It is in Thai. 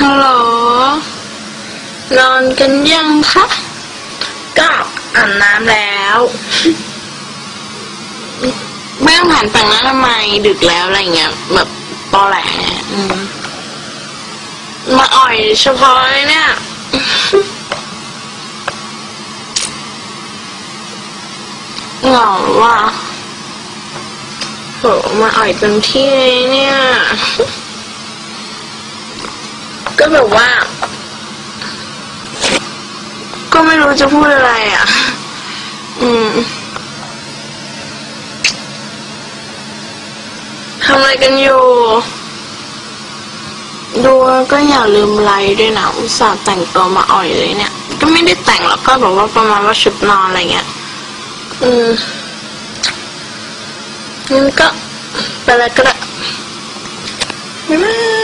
ฮัลโหล นอนกันยังคะ ก็อาบน้ำแล้ว ไม่ต้องผ่านแต่งหน้าทำไมดึกแล้วอะไรเงี้ย แบบตอแหลอืมาอ่อยเฉพาะเลยเนี่ยเหงาว่ะโหมาอ่อยเต็มที่เลยเนี่ย ก็แบบว่า ก็ไม่รู้จะพูดอะไรอะ อืมทำอะไรกันอยู่ดูก็อย่าลืมไลค์ด้วยนะอุตส่าห์แต่งตัวมาอ่อยเลยเนี่ย ก็ไม่ได้แต่งหรอกก็แบบว่าประมาณว่าชุดนอนอะไรเงี้ย อืมงั้นก็ไปแล้วก็ได้บ๊ายบาย